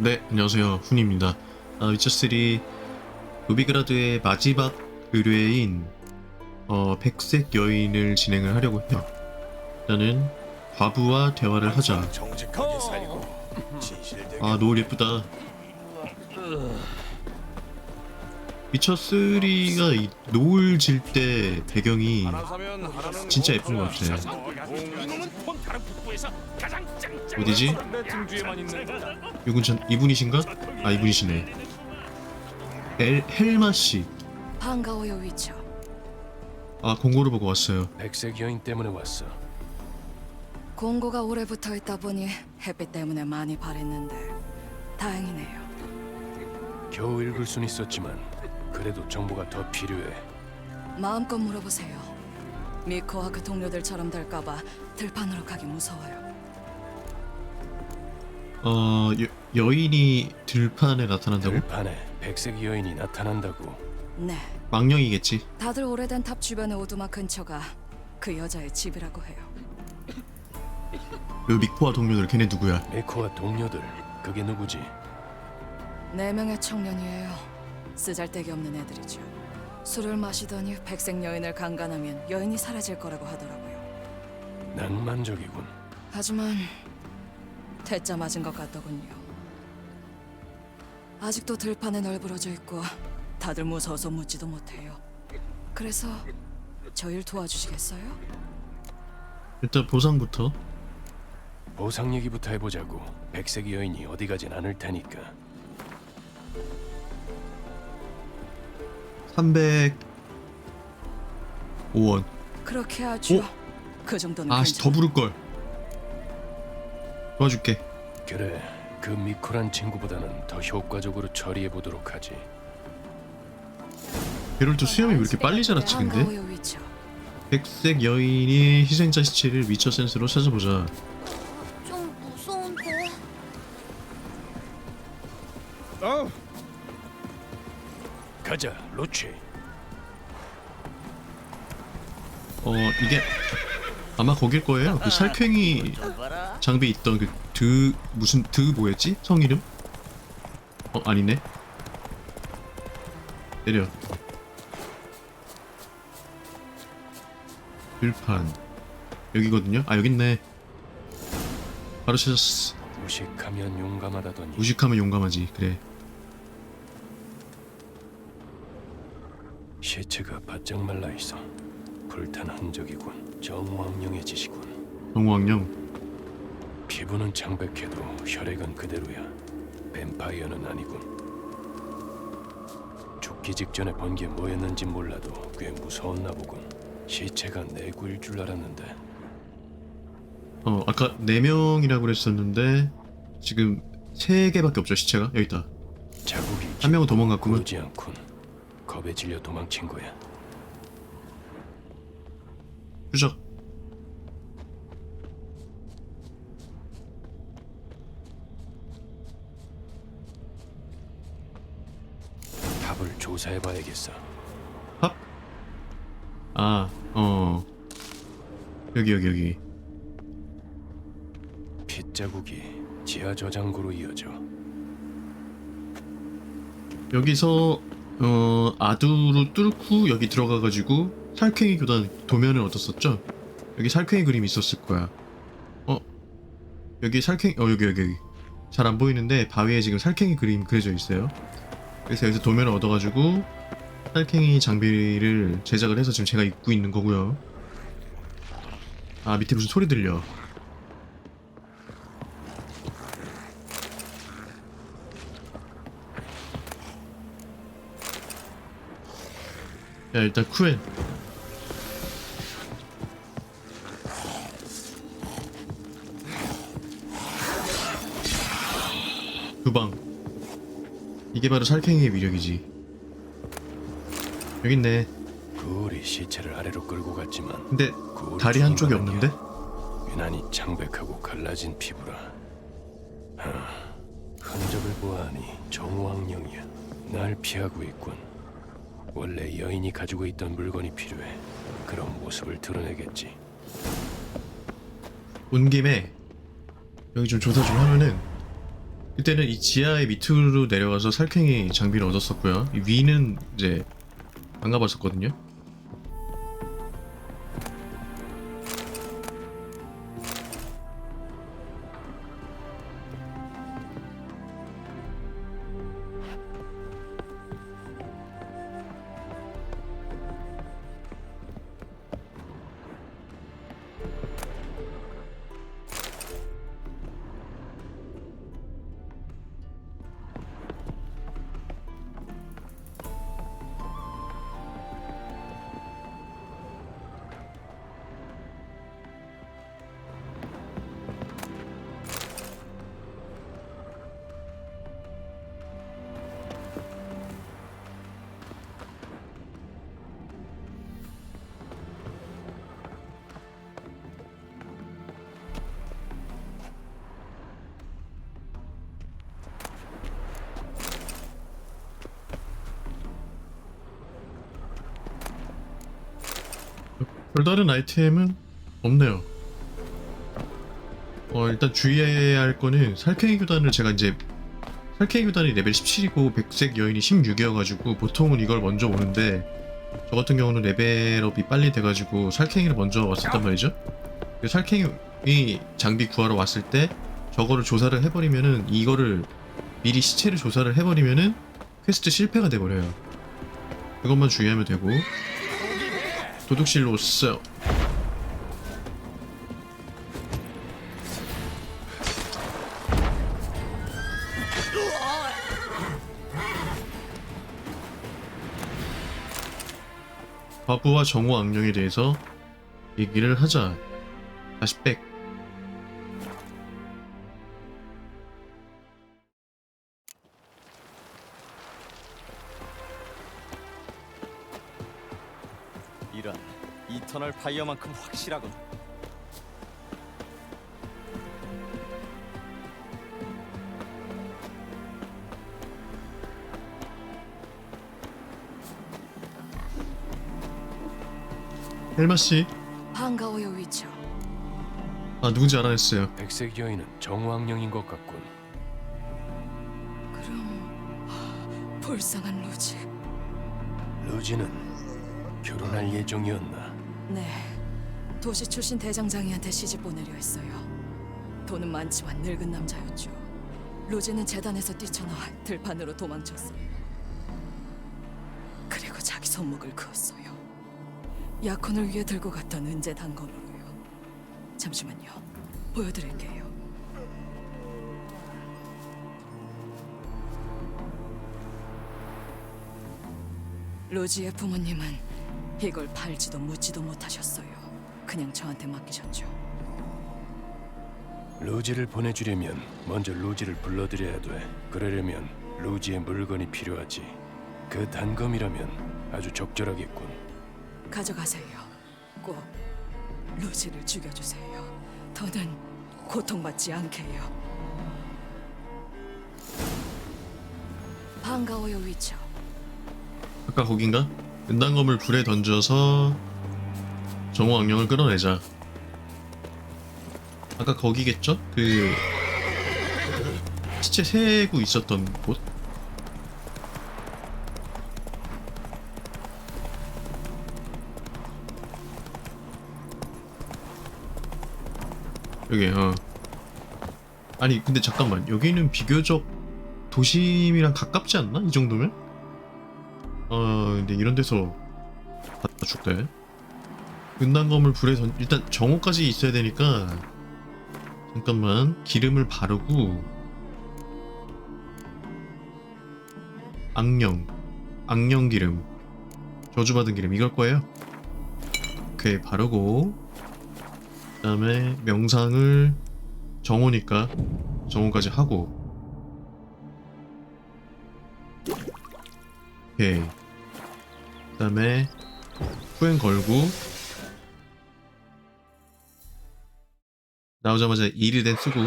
네, 안녕하세요. 훈입니다. 아, 위쳐3 노비그라드의 마지막 의뢰인 어, 백색 여인을 진행을 하려고 해요. 일단은 과부와 대화를 하자. 정직하게 살고 진실되게 아, 노을 예쁘다. 위쳐3가 이 노을 질 때 배경이 진짜 예쁜 것 같아. 어디지? 이분 전 이분이신가? 아 이분이시네. 엘 헬마 씨. 반가워요 위쳐 아 공고를 보고 왔어요. 백색 여인 때문에 왔어. 공고가 오래 붙어 있다 보니 햇빛 때문에 많이 바랬는데 다행이네요 겨우 읽을 순 있었지만 그래도 정보가 더 필요해. 마음껏 물어보세요 미코와 그 동료들처럼 될까봐 들판으로 가기 무서워요 어 여, 여인이 들판에 나타난다고? 들판에 백색 여인이 나타난다고. 네 망령이겠지. 다들 오래된 탑 주변의 오두막 근처가 그 여자의 집이라고 해요 그 미코와 동료들 걔네 누구야? 메코와 동료들 그게 누구지? 네 명의 청년이에요 쓰잘데기 없는 애들이죠 술을 마시더니 백색 여인을 강간하면 여인이 사라질 거라고 하더라고요 낭만적이군. 하지만 퇴짜 맞은 것 같더군요. 아직도 들판에 널브러져 있고 다들 무서워서 묻지도 못해요. 그래서 저 일 도와주시겠어요? 일단 보상부터. 보상 얘기부터 해보자고. 백색 여인이 어디 가진 않을 테니까. 305원. 그렇게 하죠. 오! 그 정도는 아씨 괜찮아. 더 부를 걸. 도와줄게. 그래, 그 미코란 친구보다는 더 효과적으로 처리해 보도록 하지. 게롤트 수염이 왜 이렇게 빨리 자랐지 근데? 반가워요, 위쳐. 백색 여인이 희생자 시체를 위쳐 센스로 찾아보자. 로치. 어 이게 아마 거길 거예요. 그 살쾡이 장비 있던 그 드 무슨 드 뭐였지? 성 이름? 어 아니네. 내려. 들판 여기거든요. 아 여기 있네. 바로 찾았어. 무식하면 용감하다더니 무식하면 용감하지. 그래. 시체가 바짝 말라 있어. 불탄 흔적이군. 정황령의 짓이군. 정우왕령. 피부는 창백해도 혈액은 그대로야. 뱀파이어는 아니군. 죽기 직전에 본게 뭐였는지 몰라도 꽤 무서웠나 보군. 시체가 내구일 줄 알았는데 어 아까 네 명이라고 그랬었는데 지금 세 개밖에 없죠 시체가 여기 있다. 자국이 한 명은 도망갔구만. 않군. 겁에 질려 도망친 거야. 추적. 답을 조사해봐야겠어. 팝? 아, 어. 여기, 여기, 여기. 핏자국이 지하 저장고로 이어져. 여기서, 어, 아두로 뚫고 여기 들어가가지고 살쾡이 교단 도면을 얻었었죠? 여기 살쾡이 그림이 있었을 거야. 어? 여기 살쾡이, 어, 여기, 여기, 여기. 잘 안 보이는데 바위에 지금 살쾡이 그림 그려져 있어요. 그래서 여기서 도면을 얻어가지고 살쾡이 장비를 제작을 해서 지금 제가 입고 있는 거고요. 아, 밑에 무슨 소리 들려. 야 일단 쿠엔 두방 이게 바로 살쾡이의 위력이지 여기 있네 굴이 시체를 아래로 끌고 갔지만 근데 다리 한쪽이. 없는데? 유난히 창백하고 갈라진 피부라. 하, 흔적을 보아하니 정황령이야. 날 피하고 있군. 원래 여인이 가지고 있던 물건이 필요해. 그런 모습을 드러내겠지. 온 김에 여기 좀 조사 좀 하면은 그때는 이 지하의 밑으로 내려가서 살쾡이 장비를 얻었었고요. 이 위는 이제 안 가봤었거든요. 별다른 아이템은 없네요. 어 일단 주의해야 할 거는 살쾡이 교단을 제가 이제 살쾡이 교단이 레벨 17이고 백색 여인이 16이어가지고 보통은 이걸 먼저 오는데 저 같은 경우는 레벨업이 빨리 돼가지고 살쾡이를 먼저 왔었단 말이죠. 그 살쾡이 장비 구하러 왔을 때 저거를 조사를 해버리면은 이거를 미리 시체를 조사를 해버리면은 퀘스트 실패가 돼버려요. 그것만 주의하면 되고 도둑실로스 과부와 정오 악령에 대해서 얘기를 하자. 다시 백 이런 이터널 파이어만큼 확실하군. 헬마 씨 반가워요 위쳐. 아 누군지 알아냈어요 백색 여인은 정황령인 것 같군. 그럼 불쌍한 루지. 루지는 결혼할 예정이었나? 네. 도시 출신 대장장이한테 시집 보내려 했어요. 돈은 많지만 늙은 남자였죠. 루지는 재단에서 뛰쳐나와 들판으로 도망쳤어요. 그리고 자기 손목을 그었어요. 약혼을 위해 들고 갔던 은재 단검으로요. 잠시만요. 보여드릴게요. 루지의 부모님은 이걸 팔지도 묻지도 못하셨어요. 그냥 저한테 맡기셨죠. 루지를 보내주려면 먼저 루지를 불러들여야 돼. 그러려면 루지의 물건이 필요하지. 그 단검이라면 아주 적절하겠군. 가져가세요. 꼭 루지를 죽여주세요. 더는 고통받지 않게요. 반가워요, 위쳐. 아까 거긴가? 은단검을 불에 던져서 정오 악령을 끌어내자 아까 거기겠죠? 그 시체 세고 있었던 곳? 여기 어 아니 근데 잠깐만 여기는 비교적 도심이랑 가깝지 않나? 이 정도면? 어 근데 이런 데서 갖다 죽대. 은단검을 불에 던 일단 정오까지 있어야 되니까 잠깐만 기름을 바르고 악령 악령 기름 저주받은 기름 이걸 거예요. 오케이 바르고 그 다음에 명상을 정오니까 정오까지 하고. 오케이 그 다음에 후행 걸고 나오자마자 이르덴 쓰고.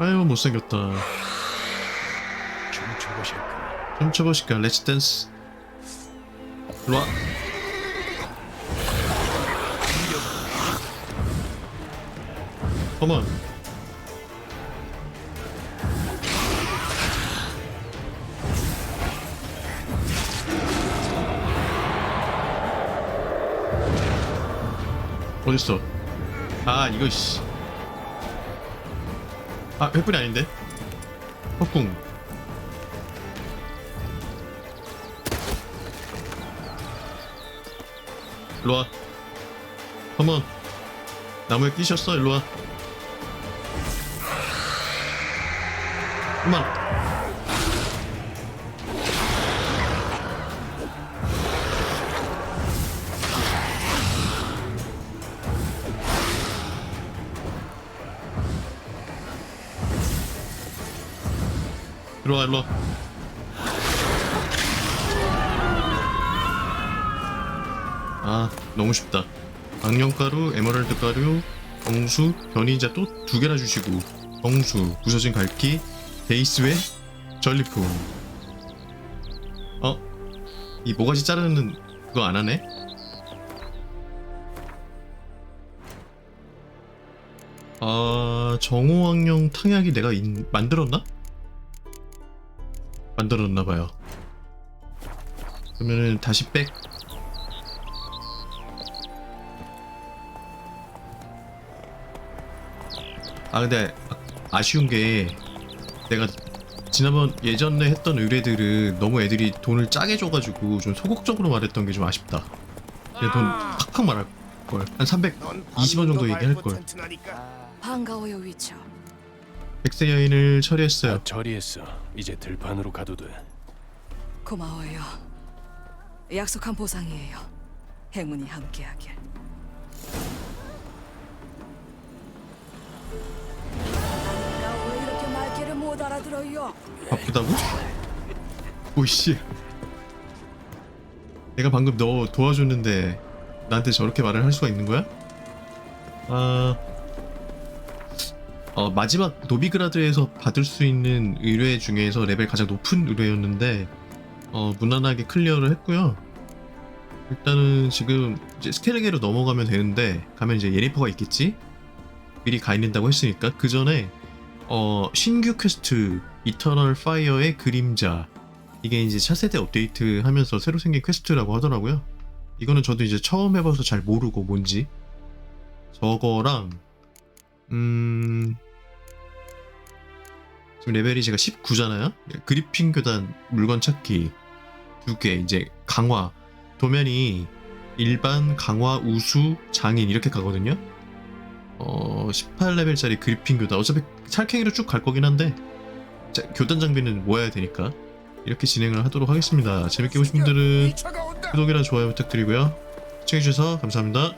아유 못생겼다. 춤추고 싶군. 훔쳐보실까? 렛츠 댄스 일로와 컴온 어딨어? 아 이거 씨. 아 횃불이 아닌데? 헛궁 일로와. 컴온 나무에 끼셨어 일로와 그만. 일로와 일로와. 아 너무 쉽다. 악령가루 에메랄드 가루 정수 변이자 또 두 개나 주시고. 정수 부서진 갈기 베이스웨 전리품 어? 이 모가지 자르는 그거 안 하네? 아 정호악령 탕약이 내가 인- 만들었나? 만들었나봐요 그러면은 다시 백 아 근데 아- 아쉬운 게 내가 지난번 예전에 했던 의뢰들은 너무 애들이 돈을 짜게 줘가지고 좀 소극적으로 말했던 게 좀 아쉽다. 그냥 돈 팍팍 말할 걸. 한 320원 정도 얘기할 걸. 반가워요 위쳐. 백세 여인을 처리했어요. 다 처리했어. 이제 들판으로 가도 돼. 고마워요. 약속한 보상이에요. 행운이 함께하길. 바쁘다고? 오이씨. 내가 방금 너 도와줬는데 나한테 저렇게 말을 할 수가 있는 거야? 아, 어, 마지막 노비그라드에서 받을 수 있는 의뢰 중에서 레벨 가장 높은 의뢰였는데 어, 무난하게 클리어를 했고요. 일단은 지금 이제 스켈레게로 넘어가면 되는데 가면 이제 예니퍼가 있겠지? 미리 가 있는다고 했으니까 그 전에 어, 신규 퀘스트 이터널 파이어의 그림자 이게 이제 차세대 업데이트 하면서 새로 생긴 퀘스트라고 하더라고요. 이거는 저도 이제 처음 해봐서 잘 모르고 뭔지 저거랑 음 지금 레벨이 제가 19잖아요. 그리핀 교단 물건 찾기 두 개 이제 강화 도면이 일반 강화 우수 장인 이렇게 가거든요. 어 18레벨짜리 그리핀 교단 어차피 살쾡이로 쭉 갈 거긴 한데 자, 교단 장비는 모아야 되니까 이렇게 진행을 하도록 하겠습니다. 재밌게 보신 분들은 구독이랑 좋아요 부탁드리고요. 시청해주셔서 감사합니다.